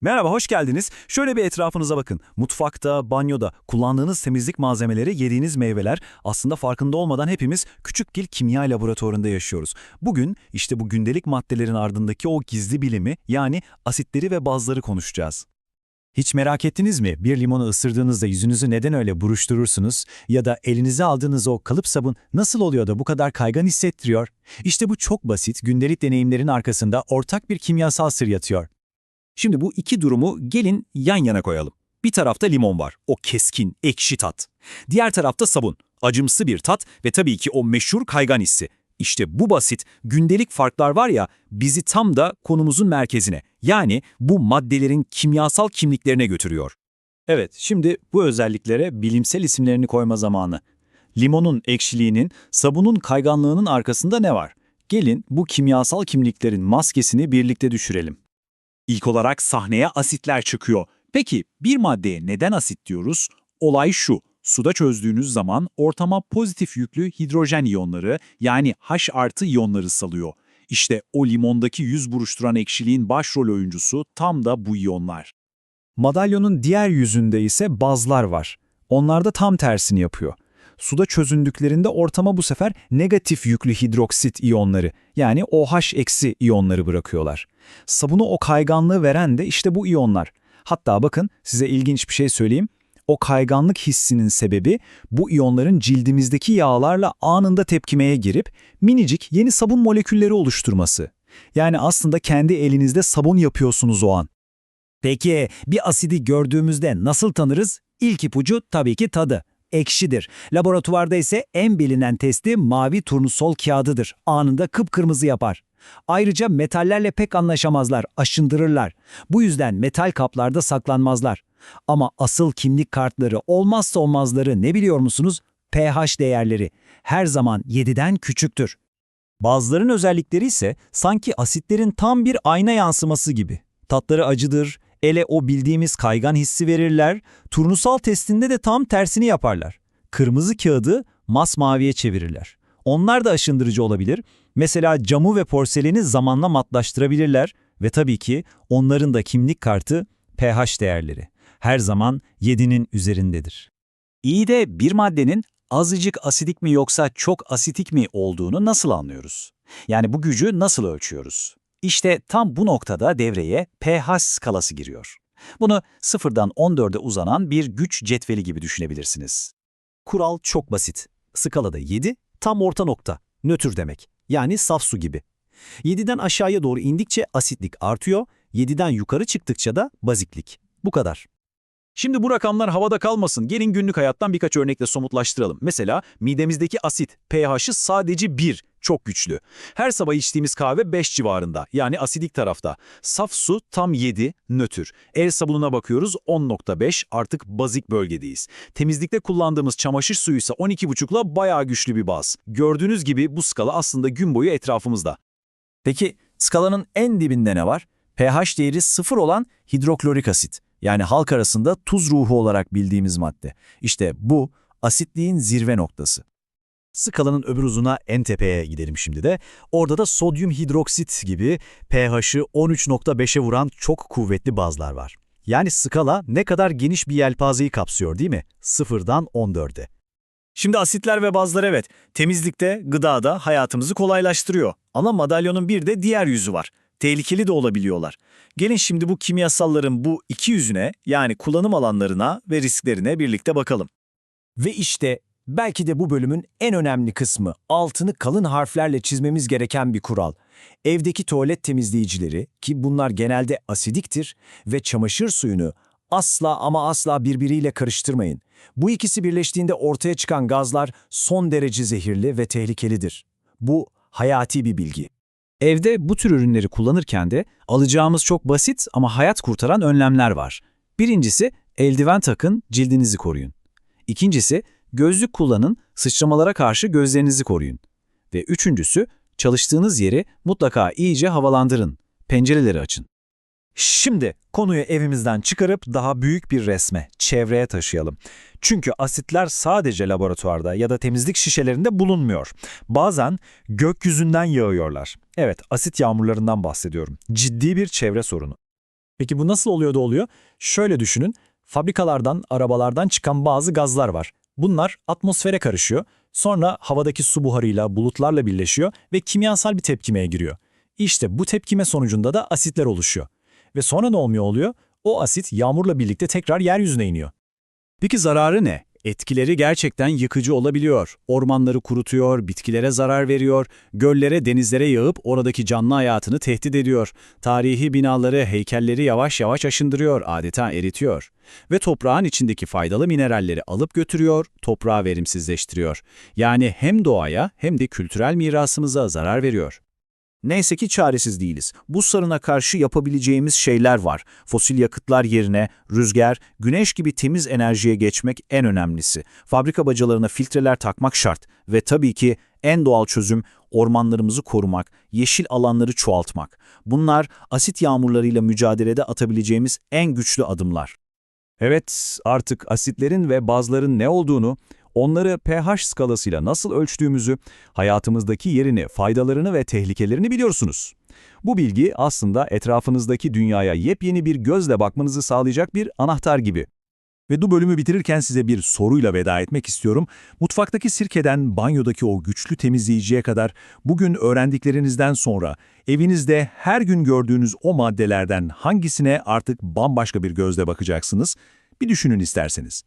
Merhaba, hoş geldiniz. Şöyle bir etrafınıza bakın. Mutfakta, banyoda kullandığınız temizlik malzemeleri, yediğiniz meyveler aslında farkında olmadan hepimiz küçük bir kimya laboratuvarında yaşıyoruz. Bugün işte bu gündelik maddelerin ardındaki o gizli bilimi yani asitleri ve bazları konuşacağız. Hiç merak ettiniz mi? Bir limonu ısırdığınızda yüzünüzü neden öyle buruşturursunuz? Ya da elinize aldığınız o kalıp sabun nasıl oluyor da bu kadar kaygan hissettiriyor? İşte bu çok basit, gündelik deneyimlerin arkasında ortak bir kimyasal sır yatıyor. Şimdi bu iki durumu gelin yan yana koyalım. Bir tarafta limon var, o keskin, ekşi tat. Diğer tarafta sabun, acımsı bir tat ve tabii ki o meşhur kaygan hissi. İşte bu basit, gündelik farklar var ya, bizi tam da konumuzun merkezine, yani bu maddelerin kimyasal kimliklerine götürüyor. Evet, şimdi bu özelliklere bilimsel isimlerini koyma zamanı. Limonun ekşiliğinin, sabunun kayganlığının arkasında ne var? Gelin bu kimyasal kimliklerin maskesini birlikte düşürelim. İlk olarak sahneye asitler çıkıyor. Peki bir maddeye neden asit diyoruz? Olay şu. Suda çözdüğünüz zaman ortama pozitif yüklü hidrojen iyonları yani H artı iyonları salıyor. İşte o limondaki yüz buruşturan ekşiliğin başrol oyuncusu tam da bu iyonlar. Madalyonun diğer yüzünde ise bazlar var. Onlar da tam tersini yapıyor. Suda çözündüklerinde ortama bu sefer negatif yüklü hidroksit iyonları yani OH eksi iyonları bırakıyorlar. Sabunu o kayganlığı veren de işte bu iyonlar. Hatta bakın size ilginç bir şey söyleyeyim. O kayganlık hissinin sebebi bu iyonların cildimizdeki yağlarla anında tepkimeye girip minicik yeni sabun molekülleri oluşturması. Yani aslında kendi elinizde sabun yapıyorsunuz o an. Peki bir asidi gördüğümüzde nasıl tanırız? İlk ipucu tabii ki tadı. Ekşidir. Laboratuvarda ise en bilinen testi mavi turnusol kağıdıdır. Anında kıpkırmızı yapar. Ayrıca metallerle pek anlaşamazlar, aşındırırlar. Bu yüzden metal kaplarda saklanmazlar. Ama asıl kimlik kartları, olmazsa olmazları ne biliyor musunuz? pH değerleri. Her zaman 7'den küçüktür. Bazıların özellikleri ise sanki asitlerin tam bir ayna yansıması gibi. Tatları acıdır, ele o bildiğimiz kaygan hissi verirler, turnusal testinde de tam tersini yaparlar. Kırmızı kağıdı masmaviye çevirirler. Onlar da aşındırıcı olabilir. Mesela camı ve porseleni zamanla matlaştırabilirler ve tabii ki onların da kimlik kartı pH değerleri. Her zaman 7'nin üzerindedir. İyi de bir maddenin azıcık asidik mi yoksa çok asitik mi olduğunu nasıl anlıyoruz? Yani bu gücü nasıl ölçüyoruz? İşte tam bu noktada devreye pH skalası giriyor. Bunu sıfırdan 14'e uzanan bir güç cetveli gibi düşünebilirsiniz. Kural çok basit. Skalada 7, tam orta nokta, nötr demek. Yani saf su gibi. 7'den aşağıya doğru indikçe asitlik artıyor, 7'den yukarı çıktıkça da baziklik. Bu kadar. Şimdi bu rakamlar havada kalmasın. Gelin günlük hayattan birkaç örnekle somutlaştıralım. Mesela midemizdeki asit pH'ı sadece 1, çok güçlü. Her sabah içtiğimiz kahve 5 civarında yani asidik tarafta. Saf su tam 7, nötr. El sabununa bakıyoruz 10.5 artık bazik bölgedeyiz. Temizlikte kullandığımız çamaşır suyu ise 12.5'la bayağı güçlü bir baz. Gördüğünüz gibi bu skala aslında gün boyu etrafımızda. Peki skalanın en dibinde ne var? pH değeri sıfır olan hidroklorik asit. Yani halk arasında tuz ruhu olarak bildiğimiz madde. İşte bu asitliğin zirve noktası. Skalanın öbür uzuna en tepeye gidelim şimdi de. Orada da sodyum hidroksit gibi pH'ı 13.5'e vuran çok kuvvetli bazlar var. Yani skala ne kadar geniş bir yelpazeyi kapsıyor değil mi? Sıfırdan 14'e. Şimdi asitler ve bazlar evet, temizlikte, gıdada hayatımızı kolaylaştırıyor. Ama madalyonun bir de diğer yüzü var. Tehlikeli de olabiliyorlar. Gelin şimdi bu kimyasalların bu iki yüzüne yani kullanım alanlarına ve risklerine birlikte bakalım. Ve işte belki de bu bölümün en önemli kısmı altını kalın harflerle çizmemiz gereken bir kural. Evdeki tuvalet temizleyicileri ki bunlar genelde asidiktir ve çamaşır suyunu asla ama asla birbiriyle karıştırmayın. Bu ikisi birleştiğinde ortaya çıkan gazlar son derece zehirli ve tehlikelidir. Bu hayati bir bilgi. Evde bu tür ürünleri kullanırken de alacağımız çok basit ama hayat kurtaran önlemler var. Birincisi eldiven takın, cildinizi koruyun. İkincisi gözlük kullanın, sıçramalara karşı gözlerinizi koruyun. Ve üçüncüsü çalıştığınız yeri mutlaka iyice havalandırın, pencereleri açın. Şimdi konuyu evimizden çıkarıp daha büyük bir resme, çevreye taşıyalım. Çünkü asitler sadece laboratuvarda ya da temizlik şişelerinde bulunmuyor. Bazen gökyüzünden yağıyorlar. Evet, asit yağmurlarından bahsediyorum. Ciddi bir çevre sorunu. Peki bu nasıl oluyor da oluyor? Şöyle düşünün, fabrikalardan, arabalardan çıkan bazı gazlar var. Bunlar atmosfere karışıyor, sonra havadaki su buharıyla, bulutlarla birleşiyor ve kimyasal bir tepkimeye giriyor. İşte bu tepkime sonucunda da asitler oluşuyor. Ve sonra ne olmuyor oluyor? O asit yağmurla birlikte tekrar yeryüzüne iniyor. Peki zararı ne? Etkileri gerçekten yıkıcı olabiliyor. Ormanları kurutuyor, bitkilere zarar veriyor, göllere, denizlere yağıp oradaki canlı hayatını tehdit ediyor. Tarihi binaları, heykelleri yavaş yavaş aşındırıyor, adeta eritiyor. Ve toprağın içindeki faydalı mineralleri alıp götürüyor, toprağı verimsizleştiriyor. Yani hem doğaya hem de kültürel mirasımıza zarar veriyor. Neyse ki çaresiz değiliz. Bu soruna karşı yapabileceğimiz şeyler var. Fosil yakıtlar yerine rüzgar, güneş gibi temiz enerjiye geçmek en önemlisi. Fabrika bacalarına filtreler takmak şart. Ve tabii ki en doğal çözüm ormanlarımızı korumak, yeşil alanları çoğaltmak. Bunlar asit yağmurlarıyla mücadelede atabileceğimiz en güçlü adımlar. Evet, artık asitlerin ve bazların ne olduğunu, onları pH skalasıyla nasıl ölçtüğümüzü, hayatımızdaki yerini, faydalarını ve tehlikelerini biliyorsunuz. Bu bilgi aslında etrafınızdaki dünyaya yepyeni bir gözle bakmanızı sağlayacak bir anahtar gibi. Ve bu bölümü bitirirken size bir soruyla veda etmek istiyorum. Mutfaktaki sirkeden banyodaki o güçlü temizleyiciye kadar bugün öğrendiklerinizden sonra evinizde her gün gördüğünüz o maddelerden hangisine artık bambaşka bir gözle bakacaksınız? Bir düşünün isterseniz.